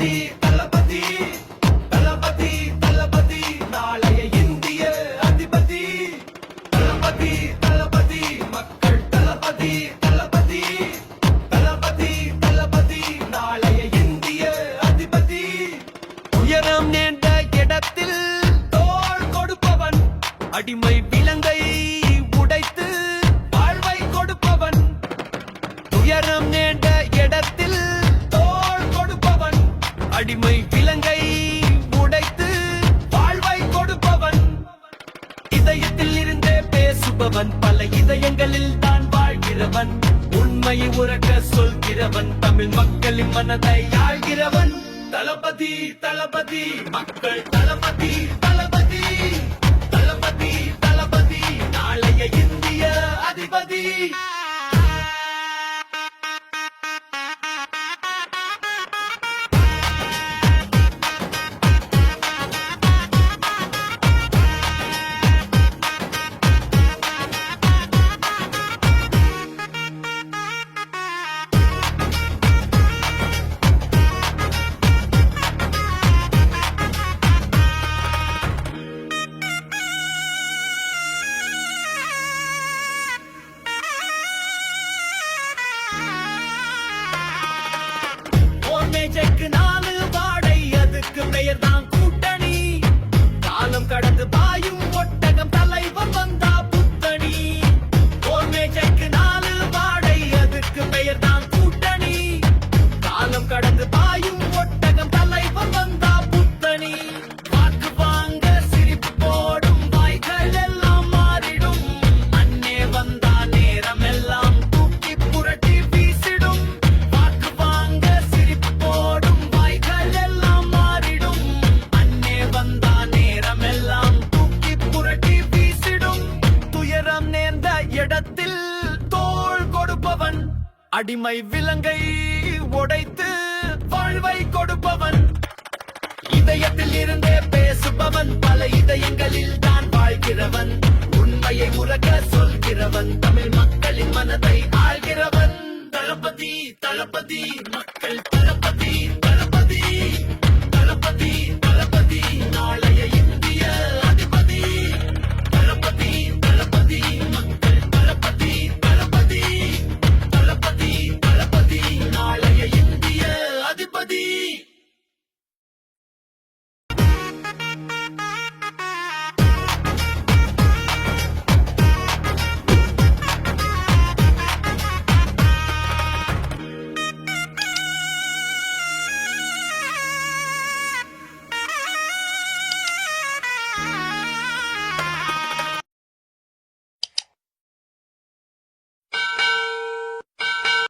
தளபதி தளபதி தளபதி தளபதி நாளைய இந்திய அதிபதி. தளபதி தளபதி மக்கள் தளபதி தளபதி தளபதி தளபதி நாளைய இந்திய அதிபதி. உயரம் நேர்ந்த இடத்தில் தோல் விலங்கை உடைத்து வாழ்வை கொடுப்பவன். துயரம் அடிமை விலங்கை உடைத்து வாழ்வை கொடுப்பவன். இதயத்தில் இருந்தே பேசுபவன் பல இதயங்களில் தான் வாழ்கிறவன். உண்மையை உறக்க சொல்கிறவன் தமிழ் மக்களின் மனதை ஆழ்கிறவன் தளபதி தளபதி மக்கள் தளபதி தளபதி. தளபதி தளபதி நாளைய இந்திய அதிபதி. இடத்தில் தோல் கொடுப்பவன். அடிமை விலங்கை உடைத்து வாழ்வை கொடுப்பவன். இதயத்தில் இருந்தே பேசுபவன். பல இதயங்களில் தான் வாழ்கிறவன். உண்மையை உறக்க சொல்கிறவன். தமிழ் மக்களின் மனதை ஆள்கிறவன். தளபதி தளபதி மக்கள் தளபதி.